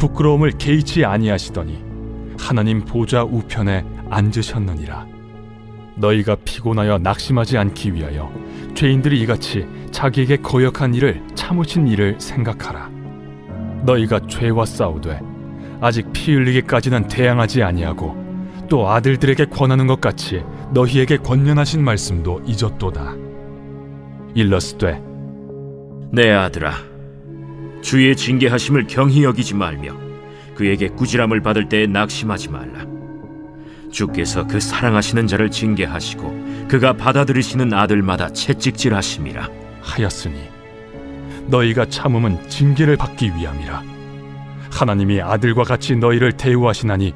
부끄러움을 개의치 아니하시더니 하나님 보좌 우편에 앉으셨느니라. 너희가 피곤하여 낙심하지 않기 위하여 죄인들이 이같이 자기에게 거역한 일을 참으신 일을 생각하라. 너희가 죄와 싸우되 아직 피 흘리기까지는 대항하지 아니하고 또 아들들에게 권하는 것 같이 너희에게 권면하신 말씀도 잊었도다. 일러스되 내 아들아, 주의 징계하심을 경히 여기지 말며 그에게 꾸지람을 받을 때에 낙심하지 말라. 주께서 그 사랑하시는 자를 징계하시고 그가 받아들이시는 아들마다 채찍질하심이라. 하였으니 너희가 참음은 징계를 받기 위함이라 하나님이 아들과 같이 너희를 대우하시나니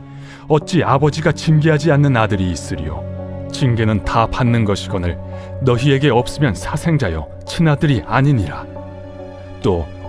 어찌 아버지가 징계하지 않는 아들이 있으리요 징계는 다 받는 것이거늘 너희에게 없으면 사생자여 친아들이 아니니라 또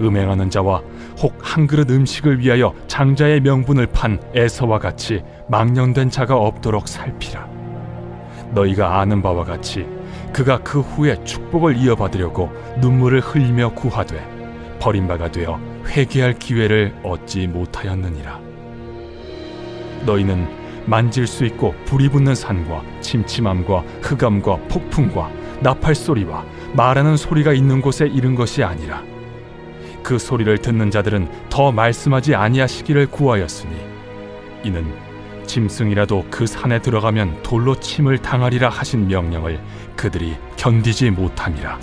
음행하는 자와 혹 한 그릇 음식을 위하여 장자의 명분을 판 에서와 같이 망령된 자가 없도록 살피라. 너희가 아는 바와 같이 그가 그 후에 축복을 이어받으려고 눈물을 흘리며 구하되 버림바가 되어 회개할 기회를 얻지 못하였느니라. 너희는 만질 수 있고 불이 붙는 산과 침침함과 흑암과 폭풍과 나팔 소리와 말하는 소리가 있는 곳에 이른 것이 아니라 그 소리를 듣는 자들은 더 말씀하지 아니하시기를 구하였으니 이는 짐승이라도 그 산에 들어가면 돌로 침을 당하리라 하신 명령을 그들이 견디지 못함이라.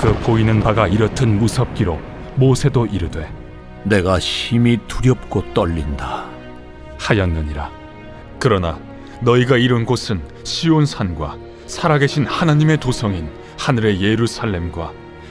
그 보이는 바가 이렇듯 무섭기로 모세도 이르되 내가 심히 두렵고 떨린다. 하였느니라. 그러나 너희가 이룬 곳은 시온 산과 살아계신 하나님의 도성인 하늘의 예루살렘과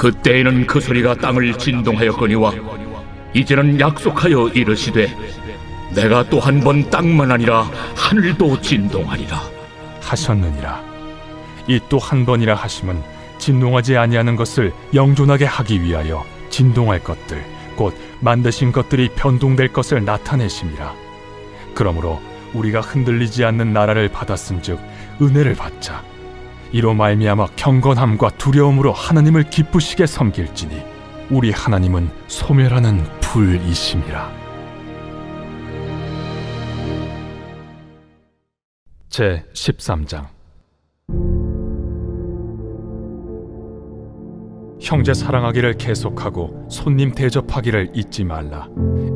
그때에는 그 소리가 땅을 진동하였거니와 이제는 약속하여 이르시되 내가 또 한 번 땅만 아니라 하늘도 진동하리라 하셨느니라. 이 또 한 번이라 하심은 진동하지 아니하는 것을 영존하게 하기 위하여 진동할 것들 곧 만드신 것들이 변동될 것을 나타내심이라. 그러므로 우리가 흔들리지 않는 나라를 받았은즉 은혜를 받자. 이로 말미암아 경건함과 두려움으로 하나님을 기쁘시게 섬길지니 우리 하나님은 소멸하는 불이심이라. 제 13장 형제 사랑하기를 계속하고 손님 대접하기를 잊지 말라.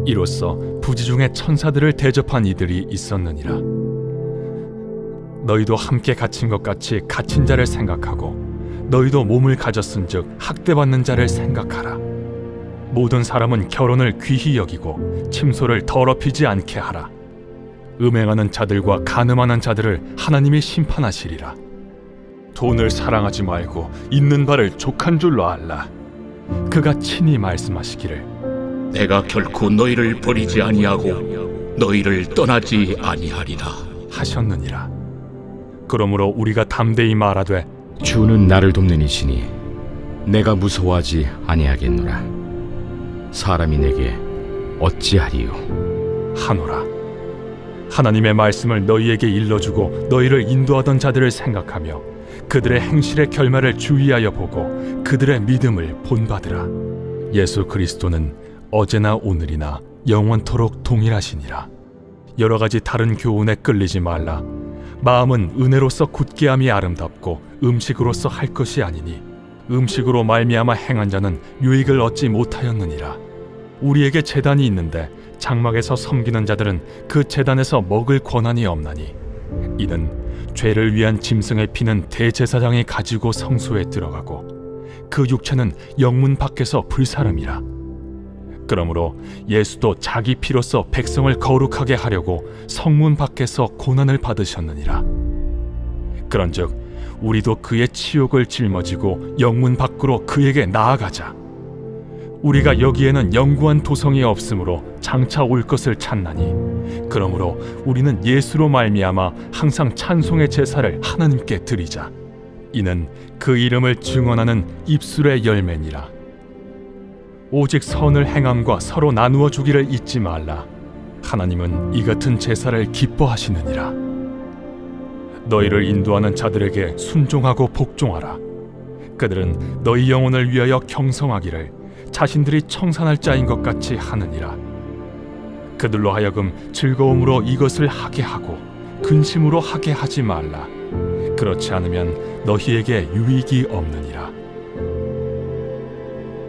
이로써 부지 중에 천사들을 대접한 이들이 있었느니라. 너희도 함께 갇힌 것 같이 갇힌 자를 생각하고 너희도 몸을 가졌은즉 학대받는 자를 생각하라. 모든 사람은 결혼을 귀히 여기고 침소를 더럽히지 않게 하라. 음행하는 자들과 간음하는 자들을 하나님이 심판하시리라. 돈을 사랑하지 말고 있는 바를 족한 줄로 알라. 그가 친히 말씀하시기를 내가 결코 너희를 버리지 아니하고 너희를 떠나지 아니하리라. 하셨느니라. 그러므로 우리가 담대히 말하되 주는 나를 돕는 이시니 내가 무서워하지 아니하겠노라. 사람이 내게 어찌하리요? 하노라. 하나님의 말씀을 너희에게 일러주고 너희를 인도하던 자들을 생각하며 그들의 행실의 결말을 주의하여 보고 그들의 믿음을 본받으라. 예수 그리스도는 어제나 오늘이나 영원토록 동일하시니라. 여러 가지 다른 교훈에 끌리지 말라. 마음은 은혜로서 굳게 함이 아름답고 음식으로서 할 것이 아니니 음식으로 말미암아 행한 자는 유익을 얻지 못하였느니라. 우리에게 재단이 있는데 장막에서 섬기는 자들은 그 재단에서 먹을 권한이 없나니 이는 죄를 위한 짐승의 피는 대제사장이 가지고 성소에 들어가고 그 육체는 영문 밖에서 불사름이라 그러므로 예수도 자기 피로서 백성을 거룩하게 하려고 성문 밖에서 고난을 받으셨느니라. 그런즉 우리도 그의 치욕을 짊어지고 영문 밖으로 그에게 나아가자. 우리가 여기에는 영구한 도성이 없으므로 장차 올 것을 찾나니 그러므로 우리는 예수로 말미암아 항상 찬송의 제사를 하나님께 드리자. 이는 그 이름을 증언하는 입술의 열매니라 오직 선을 행함과 서로 나누어 주기를 잊지 말라 하나님은 이 같은 제사를 기뻐하시느니라 너희를 인도하는 자들에게 순종하고 복종하라 그들은 너희 영혼을 위하여 경성하기를 자신들이 청산할 자인 것 같이 하느니라. 그들로 하여금 즐거움으로 이것을 하게 하고 근심으로 하게 하지 말라. 그렇지 않으면 너희에게 유익이 없느니라.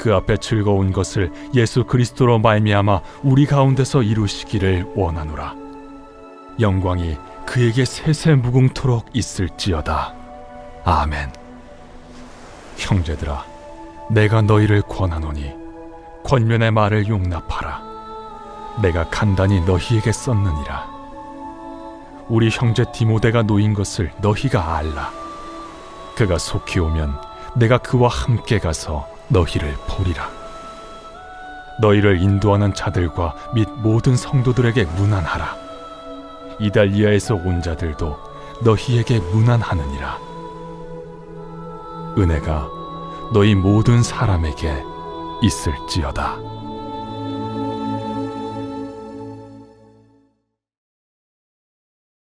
그 앞에 즐거운 것을 예수 그리스도로 말미암아 우리 가운데서 이루시기를 원하노라 영광이 그에게 세세 무궁토록 있을지어다 아멘 형제들아 내가 너희를 권하노니 권면의 말을 용납하라. 내가 간단히 너희에게 썼느니라. 우리 형제 디모데가 놓인 것을 너희가 알라. 그가 속히 오면 내가 그와 함께 가서 너희를 보리라. 너희를 인도하는 자들과 및 모든 성도들에게 문안하라. 이달리아에서 온 자들도 너희에게 문안하느니라. 은혜가 너희 모든 사람에게 있을지어다.